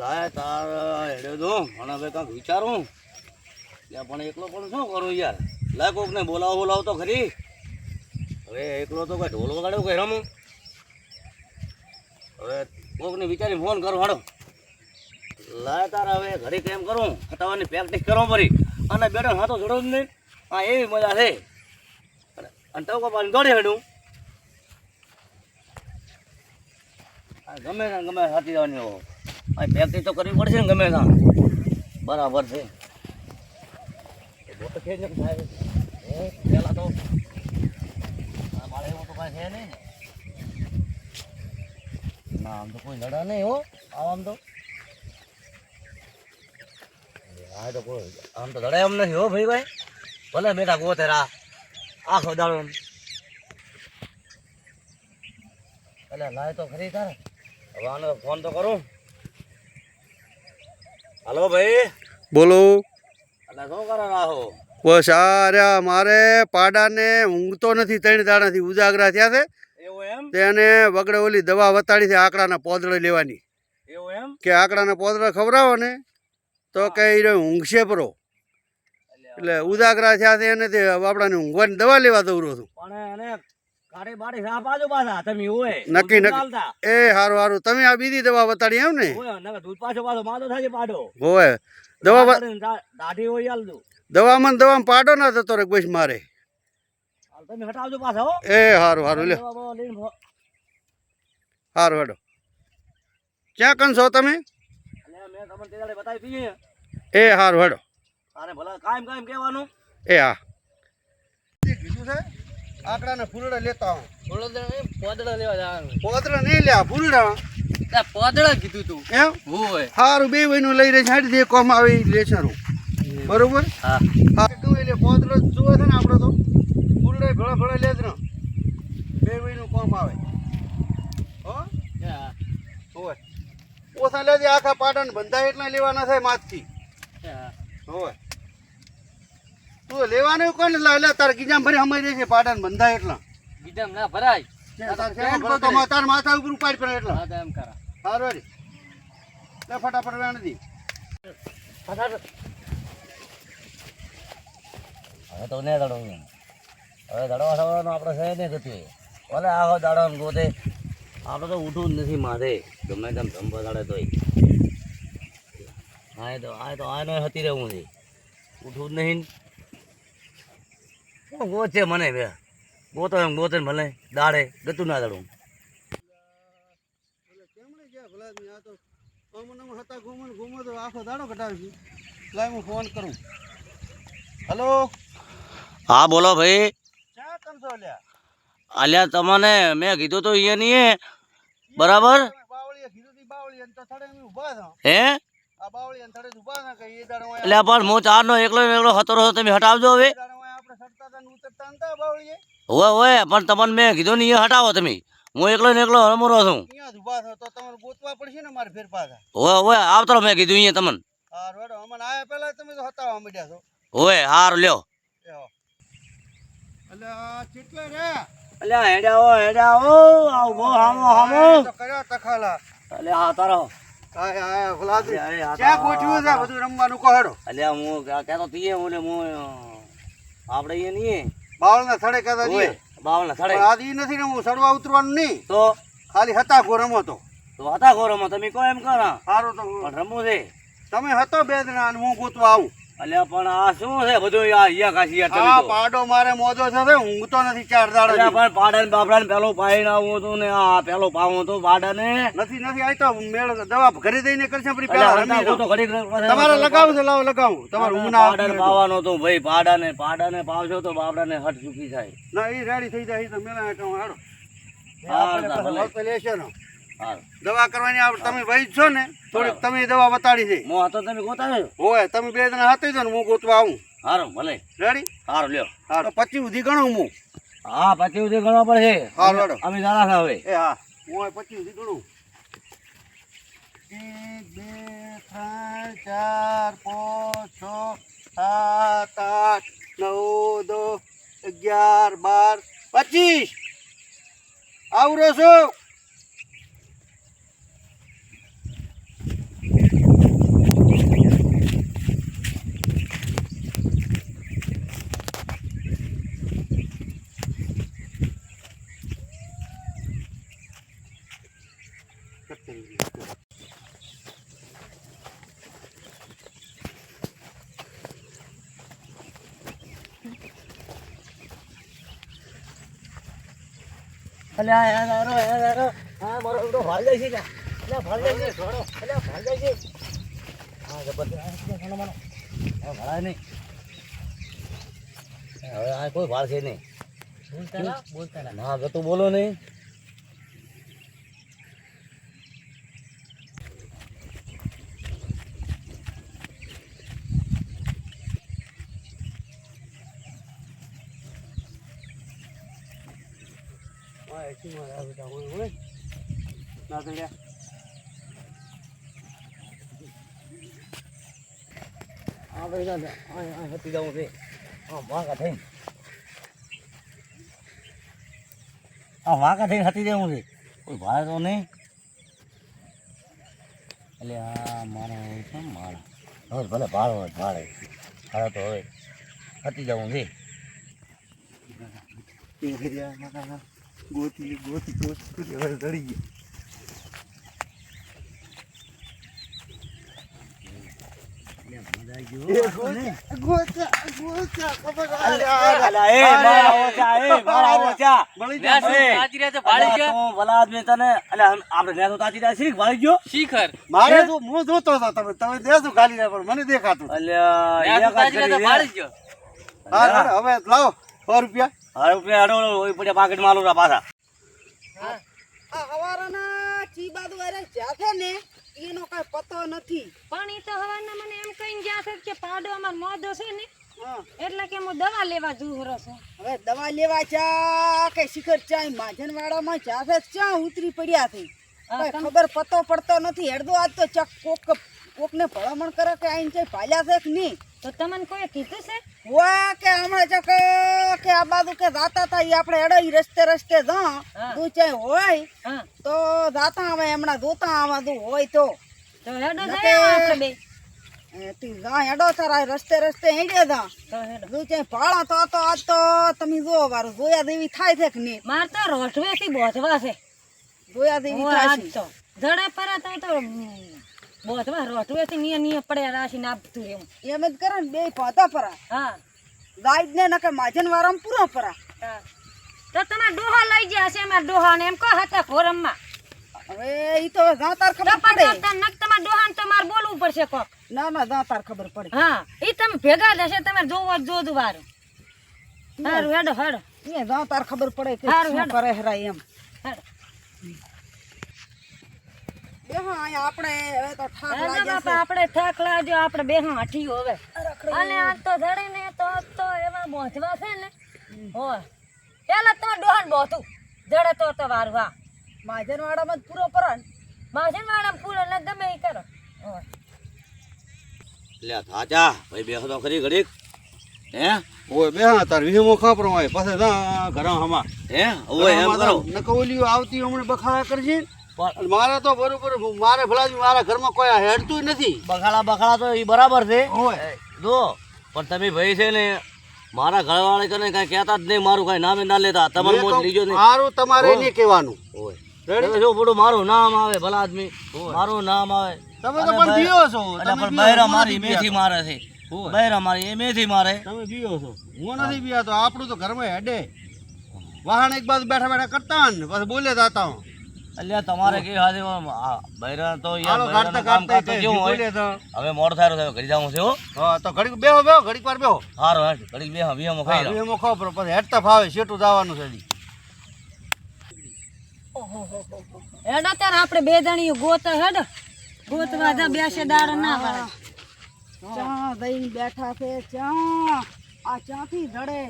લાય તાર, હેડે દો. મને હવે કાંઈક વિચારું ત્યાં પણ એકલો પણ શું કરું યાર? લાય કોકને બોલાવો બોલાવો તો ખરી. હવે એકલો તો કઈ ઢોલ વગાડ્યો કઈ રમું હવે કોકને વિચારી ફોન કરો, હાડો. લાય તાર હવે ઘરે કેમ કરું? ખટાવાની પ્રેક્ટિસ કરો ફરી. અને બેડો હાથો જોડો જ નહીં. હા એવી મજા છે. અને ટવકો પાણી દોડી હેડું. ગમે ગમે હાથી જવાની હો. પ્રેક્ટિસ તો કરવી પડશે ને ગમે ત્યાં. બરાબર છે. હે પહેલાં તો મારે એવું તો કાંઈ છે નહીં ને. આમ તો કોઈ લડા નહીં, હો. આમ તો. આ તો કોઈ આમ તો લડાય એમ નથી, હો ભાઈ ભાઈ. ભલે બેટા ગોતેરા આખો દાડો એટલે લાય તો ખરી તારે. હવે આને ફોન તો કરું. હાલો ભાઈ. બોલો. બસ આ મારે પાડાને ઊંઘતો નથી ત્રણ દાડાથી ઉજાગરા થયા છે. તેને વગડે ઓલી દવા વતાડી છે આંકડાના પોદળે લેવાની. કે આંકડાના પોદળે ખવડાવો ને તો કે એ રહ્યો ઊંઘશે પરો. એટલે ઉજાગરા થયા છે એને તે આપણાને ઊંઘવાની દવા લેવા દઉં છું. નક્કી, નક્કી. એ સારું સારું તમે આ બીજી દવા વતાડી એમ ને? હોય દૂધ પાછો પાછો માદો થાય પાડો. હોય દવા દવામાં દવામાં પાડો ના થતો રે બસ મારે. હાલ તમે હટાવજો પાછા હો. એ સારું સારું લે સારું હેડો ક્યાં કન છો તમે એ સારું હેડો એ હા. કીધું છે? આંકડાના ફૂલડા લેતા આવું. પોદડા લેવા જવાનું. પોદડા નહીં લ્યા ફૂલડા. પોદડા કીધું તું. એમ? હોય. સારું બે વહીનું લઈ રહી છાડી દે કોમ આવે ઈ લેચારું બરોબર? હા. હા તું એટલે પોદડો જુએ છે ને આપણે તો. ફૂલડા ભેળા ભેળા લે જ ને. બે વહીનું કોમ આવે. હો? હોય. ઓછા લેજે આખા પાટણ બંધાય એટલા લેવાના થાય માથથી. હોય. તું લેવાનું કોઈ ને લાવે તાર ગીજામ ભરી હમાઈ છે પાડા બંધાય એટલા. બીજા ના ભરાય. તાર માથા ઉપર ઉપાડ પડે એટલા. એમ કરા. સારું હેડી. લે ફટાફટ વેણ દી. હવે તો નહીં દડો હવે દડવા થવાનું આપણે છે નહીં ગતું. ભલે આખો દાડો ને ગોતે. આપણે તો ઉઠવું જ નથી માથે. ગમે તેમ ધંભો દાડે તોય. હા એ તો આ તો આનો હતી રહેવું છે. ઉઠવું જ નહીં છે મને બે? ગોતો એમ ગોતે ને ભલે. દાડે ગતું ના દાડું. કેમણે ગયા ભલા આ તો અમન અમન હતા ઘૂમન ઘૂમો તો આખો દાડો કટાવી લાય હું ફોન કરું. હલો? હા બોલો ભાઈ. ક્યાં લ્યા અલ્યા? તમને મેં કીધું તો અહીંયા નહીં બરાબર? તમે હે? આ બાવળી અને થડે ઊભા ના કઈ એ દાડો એટલે પણ હું ચાર નો એકલો એકલો હતો તમે હટાવજો હવે. હોય હોય પણ તમને મેં કીધું ને હટાવો તમે. હું એકલો ને એકલો રમરો છું. અહીંયા જ ઊભા છો તો તમારે ગોતવા પડશે ને મારે ફેર પાછા? હોય હોય આવતો મેં કીધું અહીંયા તમને. હા રેડો અમને તમે તો હતાવા માંડ્યા છો. હોય હારું લ્યો. અલ્યા હેડ્યા હો હેડ્યા હો આવો હામો તો કર્યા તખાલા. અલ્યા હા તારો. આય આય ગુલાબી ક્યાં ગોઠવ્યું છે બધું રમવાનું? કહડો અલ્યા હું કહેતો તીએ હું હું આપણે અહીંયા નહીં બાવળના સડે કહેતા જઈએ બાવળના સડે આજ ઈ નથી રમવું સડવા ઉતરવાનું નહીં. તો? ખાલી હતા ગો રમો તો. તો હતા રમો તમે કહો એમ કરો. સારું તો રમવું છે. તમે હતો બે જણા અને હું ગોતવા આવું. અલ્યા પણ આ શું છે બધું આ અહીંયા કાશી યાર તમે તો. પાડો મારે મોજો છે ઊંઘતો નથી ચાર દાડો અલ્યા પણ પાડા બાપડાને પેલો પાઈન આવો તો ને આ પેલો પાવો તો પાડાને. નથી નથી આઈ તો મેળ દવા ઘરે દઈને કરશે પછી પેલા રમી તો ઘરે તમારે લગાવું છે લાવ લગાવું. તમારે ઊંઘ ના પાડા પાવાનો તો ભાઈ પાડા ને પાવજો પાવશો તો બાપડા ને હટ ચૂકી થાય. ના એ રેડી થઈ જાય તો મેળા હેઠળ હાડો હા, ભલે. લેશે ને. દવા કરવાની તમે ભાઈ છો ને થોડીક તમે દવા બતાડી છે હું હતો તમે ગોતાવે? હોય તમે બે જણા હતા ને હું ગોતવા આવું. સારું ભલે. રેડી સારું લ્યો. હારો. પછી સુધી ગણું હું. હા પછી સુધી ગણવા પડશે. હારું, હારો. અમે જાણા છે હવે. એ હા. હું પછી સુધી ગણું. એક બે ત્રણ ચાર પાંચ છ સાત આઠ નવ દસ અગિયાર બાર પચીસ. આવરો છું અલ્યા આ આરો હા મારો ઉડો ભાળ જાય છે અલ્યા ભાળ જાય છે છોડો. અલ્યા ભાલ જાય છે. હા જબરદસ્ત આ ખાનો માનો? હા ભાળાય નહીં. હવે આ કોઈ ભાળ છે નહીં. બોલતા બોલતા ના હવે તો બોલો નહીં. લ્યા ભાઈ ના આ છે હા વાંકા થઈને આ વાંકા થઈને હતી જવું છે કોઈ ભાડે તો નહીં એટલે આ મારા હોય છે હવે ભલે ભાડો હોય ભાડે ભાડે તો હવે હતી જવું છે ગોચા ગોતી ગોતી હવે ચડી ગયો. મને દેખાતું. હવે લાવો સો રૂપિયા. રૂપિયા અડો પડ્યા પાકેટ માલું પાછા. આ હવારાના અરે જાથે ને એનો કઈ પતો નથી. પણ એ તો હવારના મને એમ કહીને ગયા છે કે પાડો અમાર મોદો છે ને હા. એટલે કે હું દવા લેવા જુહરો છું. હવે દવા લેવા ચા કે શિખર ચા માજન વાળામાં જાથે ચા ઉતરી પડ્યા છે. ખબર પતો પડતો નથી. હેડદો આજ તો ચક કોક કોકને ભલામણ કરે કે આઈને ચા ભાલ્યા છે કે નહીં. તો તમને કોઈ કીધું છે? વાહ કે હમણાં જો કે આ બાજુ કે જાતા હતા ઈ આપણે હેડો ઈ રસ્તે રસ્તે જા તું દુ હોય તો જાતા આવે હમણાં જોતા આવા દુ હોય તો. તો હેડો નકે- જાય આપણે બે. તી જા હેડો તારા રસ્તે રસ્તે હેડે જા. તો હેડો. જો ચાય ભાળા તો તો આજ તો તમે જો વાર જોયા દેવી થાય છે કે નહીં? માર તો રોટવેથી બોધવા છે. જોયા દેવી થાય છે. તો જડે પરા તો તો બોધવા રોટવેથી નિય નિય પડે રાશી નાપતું એમ. એમ જ કરે ને બે પોતા પરા. હા. ગાઈડ ને નકે માજન વારામ પૂરો પરા. હા. તો તમારા ડોહા લઈ ગયા છે એમાં ડોહા ને એમ કો હતા ફોરમમાં હવે ઈ તો જા તાર ખબર પડે. ટપતા નક તમારા ડોહા ને તો મારે બોલવું પડશે કોક. ના ના જા તાર ખબર પડે. હા. ઈ તમે ભેગા થશે તમે જોવો જોદ જોજો વારું. સારું હેડો હેડો. એ જા તાર ખબર પડે કે હારું, શું કરે હરા એમ. હેડો. આપણે થાક લાગ્યો આપણે બે હાઠી હવે. અને આજ તો ધડે ને તો આજ તો એવા બોધવા છે ને. પેલા તો ડોહાન બોતું. જડે તો તો વારું હા માજન પૂરો પરા ને. માજન પૂરો ને ગમે એ કરો. હોય લ્યા ભાઈ બેસો તો ખરી ઘડીક. હે? ઓય બે હા તાર વીમો ખાપરો હોય. પછી જા ઘર હમા. હે? એમ કરો. નકવલીઓ આવતી હમણાં બખાડા અને મારે તો બરોબર મારે ભલાજી મારા ઘરમાં કોઈ હેડતું નથી. બખાડા બખાડા તો એ બરાબર છે. જો પણ તમે ભાઈ છે ને મારા ઘરવાળા કને કઈ કહેતા જ નહીં મારું કઈ નામે ના લેતા. તમારું મોજ લીજો નહીં. મારું તમારે નહીં કહેવાનું. હોય જો બધું મારું નામ આવે ભલા આદમી. મારું નામ આવે. તમે તો પણ બીયો છો. પણ બહેરા મારી મેથી મારે છે. બહેરા મારી એ મેથી મારે. તમે બીયો છો. હું નથી બીયાતો આપણું તો ઘરમાં હેડે. વાહન એક બાજુ બેઠા બેઠા કરતા ને પછી બોલે જાતા હું એટલે તમારે કે હાજે બૈરા તો યાર બૈરાનું કામ કરતો તે હોય. હવે મોડ થાય થયો ઘડી જાઉં છે હો. હા તો ઘડીક બેહો બેહો ઘડીક વાર બેહો. હારો હેડ ઘડી બે મો ખાઈ રહ્યો વીમો પર પછી હેડતા ફાવે શેઠું જવાનું છે. હેડો ત્યારે આપણે બે જણી ગોત હેડ. ગોતવા જા બેસે દાર ના વાળા. ચા દઈને બેઠા છે ચા. આ ચાથી ધડે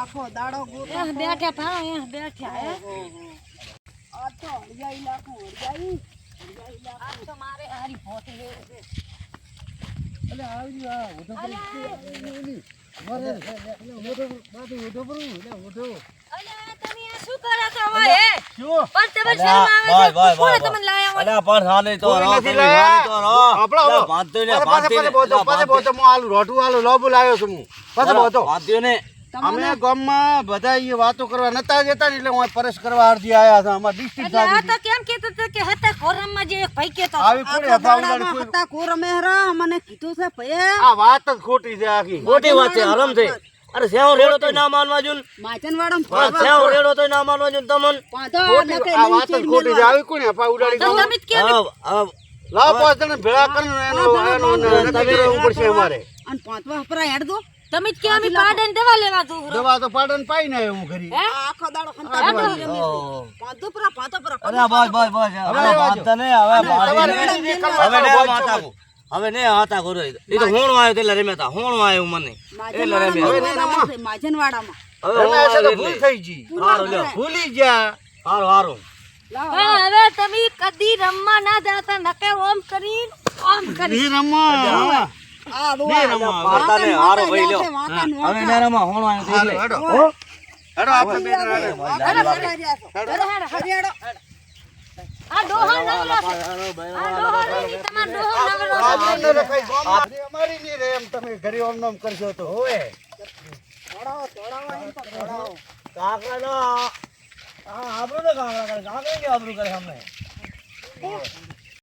આખો દાડો ગોતો બેઠા થા બેઠા હે. આ તો હળિયાઈ લાખું હળિયાઈ. આજ તો મારે હારી ભોતી લેવી છે. અલ્યા, તમે આ શું કરો છો હવે, શું? પણ તમે શરમ આવે છે? કોણે તમને લાયા? પણ તો નથી લાયા. તો. આપણો, ને, ને, હું આલુ રોટું આલુ લોબુ લાવ્યો છું હું. પાછા. બાંધ્યો ને. અમે ગામમાં બધા એ વાતો કરવા નતા જતા એટલે હું પરેશ કરવા અરજી આયા હતા. અમાર ડિસ્ટ્રિક્ટ એટલે આ તો કેમ કહેતો હતો કે હતા કોરમમાં જે ભાઈ કહેતો આવી કોને હતા દાડામાં કોઈ- હતા કોરમે હરા મને કીધું છે ભઈએ આ વાત જ ખોટી છે આખી. ખોટી વાત છે હરમ છે. અરે સેવ રેડો તો ના માનવા જોન. માચન વાડમ સેવ રેડો તો ના માનવા જોન તમન. આ વાત જ ખોટી છે. આવી કોને અપા ઉડાડી તો તમે કેમ લાવ પાંચ જણા ભેળા કરીને એનો એનો નક્કી કરવું પડશે અમારે અને પાંચવા હપરા હેડ દો. તમે જ અમે પાડન દવા લેવા તું દવા તો પાડન પાઈ ને હું? ખરી આ આખો દાડો જમી પરા પાંધો પરા અરે બસ બસ બસ. હવે વાત તો નહીં હવે મારી હવે ને માતા કો હવે ને હાતા કરો એ તો હોણો આવ્યો એટલે રમ્યા હોણો આવ્યો મને. એટલે રમ્યા. માજનવાડામાં માજનવાડામાં. હવે ભૂલ થઈ ગઈ. હારો લ્યો. ભૂલી ગયા. હારો હારું. હવે તમે કદી રમવા ના જાતા. નકે ઓમ કરી ઓમ કરી રમવા. ને ને ને કરશો તો દોડાવો. કાકડા કાકડા કરે કાકડા કે આબરું કરે સામે